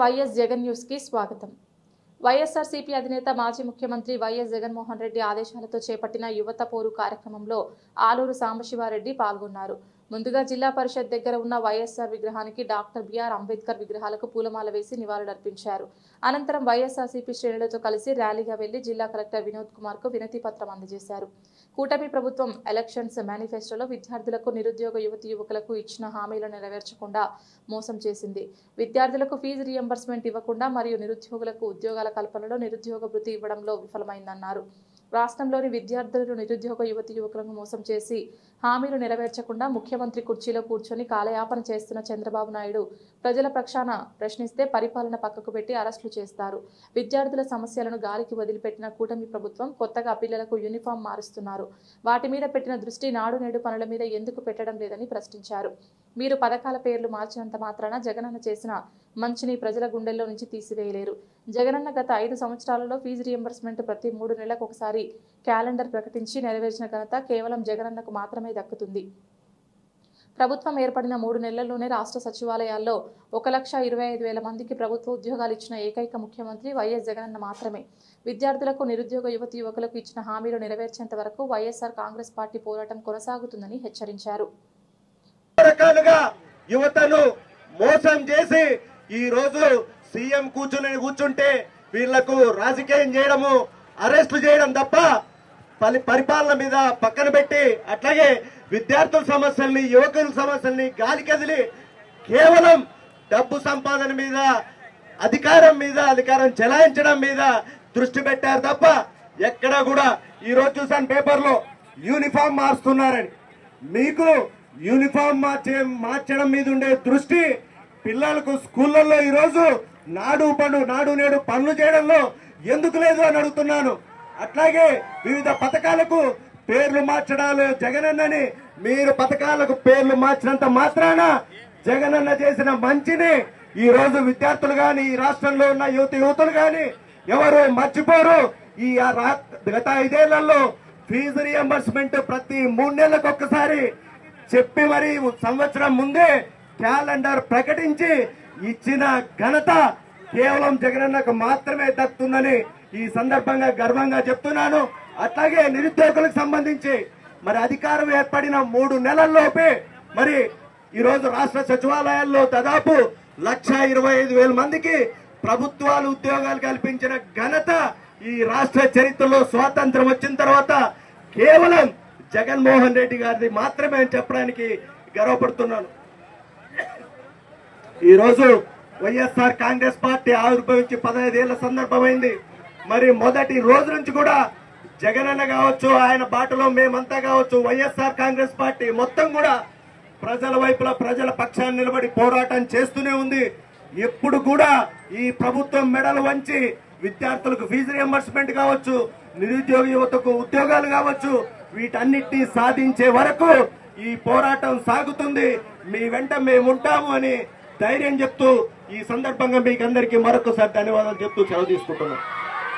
YS Jagan న్యూస్కి స్వాగతం. వైఎస్ఆర్సీపీ అధినేత మాజీ ముఖ్యమంత్రి వైఎస్ జగన్మోహన్ రెడ్డి ఆదేశాలతో చేపట్టిన యువత పోరు కార్యక్రమంలో ఆలూరు సాంబశివారెడ్డి పాల్గొన్నారు. ముందుగా జిల్లా పరిషత్ దగ్గర ఉన్న వైఎస్ఆర్ విగ్రహానికి డాక్టర్ బిఆర్ అంబేద్కర్ విగ్రహాలకు పూలమాల వేసి నివాళులర్పించారు. అనంతరం వైఎస్ఆర్సీపీ శ్రేణులతో కలిసి ర్యాలీగా వెళ్ళి జిల్లా కలెక్టర్ వినోద్ కుమార్కు వినతి పత్రం అందజేశారు. కూటమి ప్రభుత్వం ఎలక్షన్స్ మేనిఫెస్టోలో విద్యార్థులకు నిరుద్యోగ యువతి యువకులకు ఇచ్చిన హామీలను నెరవేర్చకుండా మోసం చేసింది. విద్యార్థులకు ఫీజు రియంబర్స్మెంట్ ఇవ్వకుండా మరియు నిరుద్యోగులకు ఉద్యోగాల కల్పనలో నిరుద్యోగ వృత్తి ఇవ్వడంలో విఫలమైందన్నారు. రాష్ట్రంలోని విద్యార్థులను నిరుద్యోగ యువతి యువకులను మోసం చేసి హామీలు నెరవేర్చకుండా ముఖ్యమంత్రి కుర్చీలో కూర్చొని కాలయాపన చేస్తున్న చంద్రబాబు నాయుడు ప్రజల ప్రక్షాన ప్రశ్నిస్తే పరిపాలన పక్కకు పెట్టి అరెస్టులు చేస్తారు. విద్యార్థుల సమస్యలను గాలికి వదిలిపెట్టిన కూటమి ప్రభుత్వం కొత్తగా పిల్లలకు యూనిఫామ్ మారుస్తున్నారు. వాటి మీద పెట్టిన దృష్టి నాడు నేడు పనుల మీద ఎందుకు పెట్టడం లేదని ప్రశ్నించారు. మీరు పథకాల పేర్లు మార్చినంత మాత్రాన జగనన్న చేసిన మంచిని ప్రజల గుండెల్లో నుంచి తీసివేయలేరు. జగనన్న గత ఐదు సంవత్సరాలలో ఫీజు రియంబర్స్మెంట్ ప్రతి మూడు నెలలకు ఒకసారి క్యాలెండర్ ప్రకటించి నెరవేర్చిన ఘనత కేవలం జగనన్నకు మాత్రమే దక్కుతుంది. ప్రభుత్వం ఏర్పడిన మూడు నెలల్లోనే రాష్ట్ర సచివాలయాల్లో ఒక లక్ష ఇరవై ఐదు వేల మందికి ప్రభుత్వ ఉద్యోగాలు ఇచ్చిన ఏకైక ముఖ్యమంత్రి వైఎస్ జగనన్న మాత్రమే. విద్యార్థులకు నిరుద్యోగ యువతి యువకులకు ఇచ్చిన హామీలు నెరవేర్చేంత వరకు వైఎస్ఆర్ కాంగ్రెస్ పార్టీ పోరాటం కొనసాగుతుందని హెచ్చరించారు. రకాలుగా యువతను మోసం చేసి ఈ రోజు సీఎం కూర్చుని కూర్చుంటే వీళ్ళకు రాజకీయం చేయడము అరెస్టు చేయడం తప్ప పరిపాలన మీద పక్కన పెట్టి అట్లాగే విద్యార్థుల సమస్యల్ని యువకుల సమస్యల్ని గాలి కదిలి కేవలం డబ్బు సంపాదన మీద అధికారం మీద అధికారం చెలాయించడం మీద దృష్టి పెట్టారు తప్ప ఎక్కడా కూడా ఈ రోజు చూసాను పేపర్లో యూనిఫామ్ మారుస్తున్నారని. మీకు యూనిఫామ్ మార్చే మార్చడం మీద ఉండే దృష్టి పిల్లలకు స్కూళ్ళల్లో ఈరోజు నాడు పను నాడు నేడు పనులు చేయడంలో ఎందుకు లేదు అని అడుగుతున్నాను. అట్లాగే వివిధ పథకాలకు పేర్లు మార్చడాలు జగనన్నని మీరు పథకాలకు పేర్లు మార్చినంత మాత్రాన జగనన్న చేసిన మంచిని ఈ రోజు విద్యార్థులు కానీ ఈ రాష్ట్రంలో ఉన్న యువత యువతులు కానీ ఎవరు మర్చిపోరు. ఈ గత ఐదేళ్ళలో ఫీజు రియంబర్స్మెంట్ ప్రతి మూడు నెలలకు ఒక్కసారి చెప్పి మరి సంవత్సరం ముందే క్యాలెండర్ ప్రకటించి ఇచ్చిన ఘనత కేవలం జగనన్నకు మాత్రమే దక్కుతుందని ఈ సందర్భంగా గర్వంగా చెప్తున్నాను. అట్లాగే నిరుద్యోగులకు సంబంధించి మరి అధికారం ఏర్పడిన మూడు నెలల్లోపే మరి ఈరోజు రాష్ట్ర సచివాలయాల్లో దాదాపు లక్ష ఇరవై ఐదు వేల మందికి ప్రభుత్వాలు ఉద్యోగాలు కల్పించిన ఘనత ఈ రాష్ట్ర చరిత్రలో స్వాతంత్రం వచ్చిన తర్వాత కేవలం జగన్మోహన్ రెడ్డి గారిది మాత్రమే అని చెప్పడానికి గర్వపడుతున్నాను. ఈరోజు వైఎస్ఆర్ కాంగ్రెస్ పార్టీ ఆవిర్భవించి పదహైదేళ్ళ సందర్భమైంది. మరి మొదటి రోజు నుంచి కూడా జగనన్న కావచ్చు ఆయన బాటలో మేమంతా కావచ్చు వైఎస్ఆర్ కాంగ్రెస్ పార్టీ మొత్తం కూడా ప్రజల వైపులా ప్రజల పక్షాన్ని నిలబడి పోరాటం చేస్తూనే ఉంది. ఎప్పుడు కూడా ఈ ప్రభుత్వం మెడలు వంచి విద్యార్థులకు ఫీజు రియంబర్స్మెంట్ కావచ్చు నిరుద్యోగ యువతకు ఉద్యోగాలు కావచ్చు వీటన్నిటినీ సాధించే వరకు ఈ పోరాటం సాగుతుంది. మీ వెంట మేము ఉంటాము అని ధైర్యం చెప్తూ ఈ సందర్భంగా మీకు అందరికీ మరొకసారి ధన్యవాదాలు చెప్తూ సెలవు తీసుకుంటున్నాం.